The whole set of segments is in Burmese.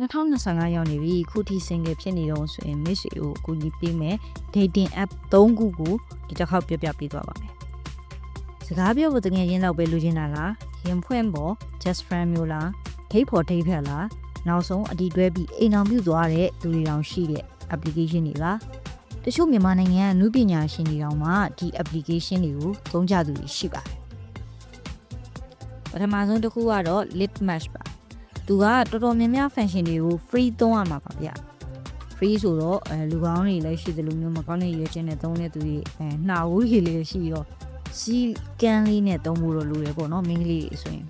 2025ရောက်နေပြီခုထိ single ဖြစ်နေတော့ဆိုရင် miss ကိုအကူကြီးပေးမယ် dating app 3ခုကိုဒီတစ်ခေါက်ပြပြပေးသွားပါမယ်စကားပြောဖို့တကယ်ရင်းတော့ပဲလူချင်းတာလားရင်ဖွင့်ပေါ် just friend မျိုးလား date for date ဖက်လားနောက်ဆုံးအတီတွဲပြီးအိမ်အောင်ပြုသွားတဲ့လူတွေတောင်ရှိတဲ့ application တွေလားတချို့မြန်မာနိုင်ငံကနုပညာရှင်တွေတောင်မှဒီ application တွေကိုသုံးကြသူတွေရှိပါတယ်ပထမဆုံးတစ်ခုကတော့ lit match ပါ သူကတော်တော်များများ function တွေကို free သုံးရမှာပါဗျ free ဆိုတော့အဲလူကောင်းတွေလည်းရှိတယ်လို့မျိုးမကောင်းတဲ့ရွေးချင်းနဲ့သုံးတဲ့သူတွေအဲနှာဝူးကြီးလေးရှိရောစီကန်လေးနဲ့သုံးဖို့တော့လိုတယ်ပေါ့နော်မင်းကလေးတွေဆိုရင်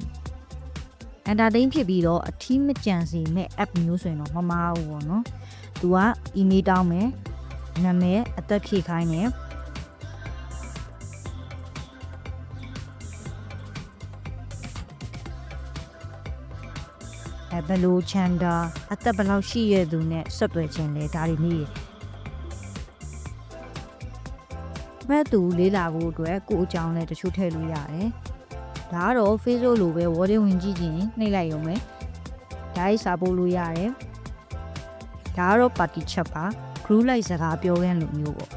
entertain ဖြစ်ပြီးတော့အထီးမကြံစီမဲ့ app မျိုးဆိုရင်တော့မမားဘူးပေါ့နော်သူက email တောင်းမယ်နာမည်အသက်ဖြည့်ခိုင်းတယ် အဲဘယ်လိုချန်တာအသက်ဘယ်လောက်ရှိရသူနဲ့ဆက်သွယ်ခြင်းလဲဒါတွေနေရမဲ့သူလေးလာဖို့အတွက်ကိုယ့်အကြောင်းနဲ့တချို့ထည့်လို့ရတယ်ဒါကတော့ Facebook လိုပဲ wording ဝင်ကြည့်ခြင်းနှိပ်လိုက်ရုံပဲဒါကြီးစာပို့လို့ရတယ်ဒါကတော့ party chat ပါ group လိုက်စကားပြောရန်လိုမျိုးပေါ့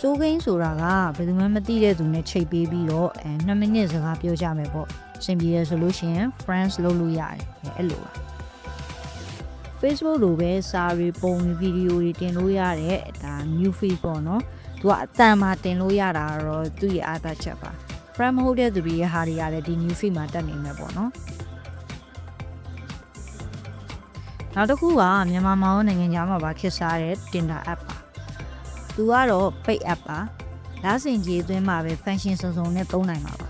စိုးကိန်းဆိုတာကဘယ်သူမှမသိတဲ့သူနဲ့ချိန်ပေးပြီးတော့အဲ2မိနစ်စကားပြောကြမယ်ပေါ့အဆင်ပြေရဆိုလို့ရှိရင် friends လုပ်လို့ရတယ်အဲအဲ့လိုပါ Facebook လိုပဲစာတွေပုံတွေဗီဒီယိုတွေတင်လို့ရတဲ့ဒါ new feed ပေါ့နော်သူကအတန်မှာတင်လို့ရတာတော့သူ့ရဲ့အားသာချက်ပါ friend မဟုတ်တဲ့သူတွေရဲ့ဟာတွေရတယ်ဒီ new feed မှာတက်နေမှာပေါ့နော်နောက်တစ်ခုကမြန်မာမောင်နိုင်ငံသားမှာပါခစ်စားတဲ့ Tinder app ပါ သူကတော့ paid app ပါလားစင်ကြီးအတွင်းမှာပဲ function စုံစုံနဲ့သုံးနိုင်မှာပါ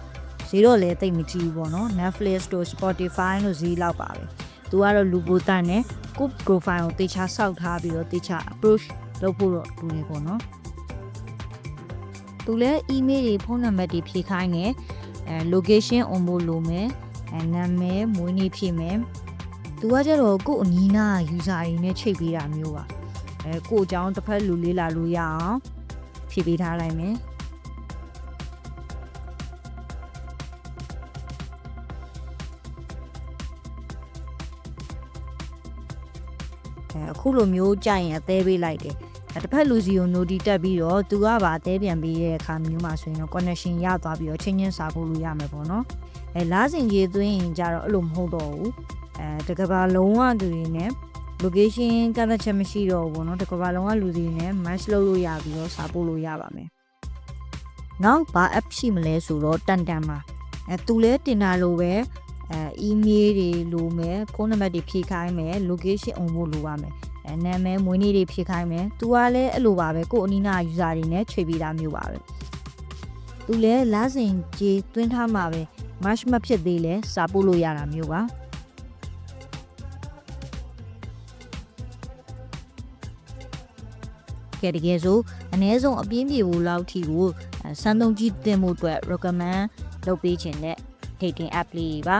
ဈေးတော့လည်းတိတ်မကြည့်ဘူးပေါ့နော် Netflix တို့ Spotify တို့ဈေးလောက်ပါပဲသူကတော့လူပိုတန်နဲ့ကို profile ကိုတေချာစောက်ထားပြီးတော့တေချာ approach လုပ်ဖို့တော့လူနေပေါ့နော်သူလည်း email တွေဖုန်းနံပါတ်တွေဖြည့်ခိုင်းတယ်အဲ location on ဖို့လိုမယ်အဲနာမည်မွေးနေ့ဖြည့်မယ်သူကကြတော့ကို့အနီးနား user တွေနဲ့ချိန်ပေးတာမျိုးပါ အဲကို့အကြောင်းတစ်ဖက်လူလေးလာလို့ရအောင်ဖြည့်ပေးထားလိုက်မယ်အဲအခုလိုမျိုးကြိုင်ရင်အသေးပေးလိုက်တယ်အဲတစ်ဖက်လူစီကို noti တက်ပြီးတော့သူကပါအသေးပြန်ပေးတဲ့အခါမျိုးမှာဆိုရင်တော့ connection ရသွားပြီးတော့ချင်းချင်းစာပို့လို့ရမယ်ပေါ့နော်အဲလားစင်ကြီးသွင်းရင်ကြတော့အဲ့လိုမဟုတ်တော့ဘူးအဲတကဘာလုံးဝသူတွေနဲ့ location ကန့်သက်ချက်မရှိတော့ဘူးပေါ့နော်တကဘာလုံးဝလူစီနဲ့ match လုပ်လို့ရပြီးတော့စာပို့လို့ရပါမယ်နောက်ဘာ app ရှိမလဲဆိုတော့တန်တန်ပါအဲသူလဲတင်တာလို့ပဲအဲ email တွေလိုမယ်ဖုန်းနံပါတ်တွေဖြည့်ခိုင်းမယ် location on ဖို့လိုပါမယ်အဲနာမည်မွေးနေ့တွေဖြည့်ခိုင်းမယ်သူကလည်းအဲ့လိုပါပဲကို့အနီးနား user တွေနဲ့ချိန်ပေးတာမျိုးပါပဲသူလည်းလားစင်ကြီးတွင်းထားမှာပဲ match မဖြစ်သေးလဲစာပို့လို့ရတာမျိုးပါ ကဲတကယ်ဆိုအ ਨੇ ဆုံးအပြင်းပြေဖို့လောက်ထိကိုအဲစမ်းသုံးကြည့်တင်မှုအတွက် recommend လုပ်ပေးခြင်းနဲ့ dating app လေးပါ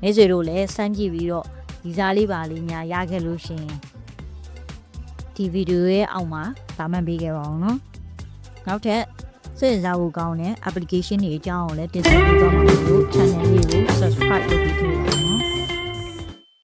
မိတ်ဆွေတို့လည်းစမ်းကြည့်ပြီးတော့ဒီစားလေးပါလေးများရခဲ့လို့ရှရင်ဒီဗီဒီယိုရဲ့အောက်မှာဗာမှန်ပေးခဲ့ပါအောင်နော်နောက်ထပ်စိတ်ဝင်စားဖို့ကောင်းတဲ့ application တွေအကြောင်းကိုလည်းတင်ဆက်ပေးသွားမှာလို့ channel လေးကို subscribe လုပ်ပြီးကြည့်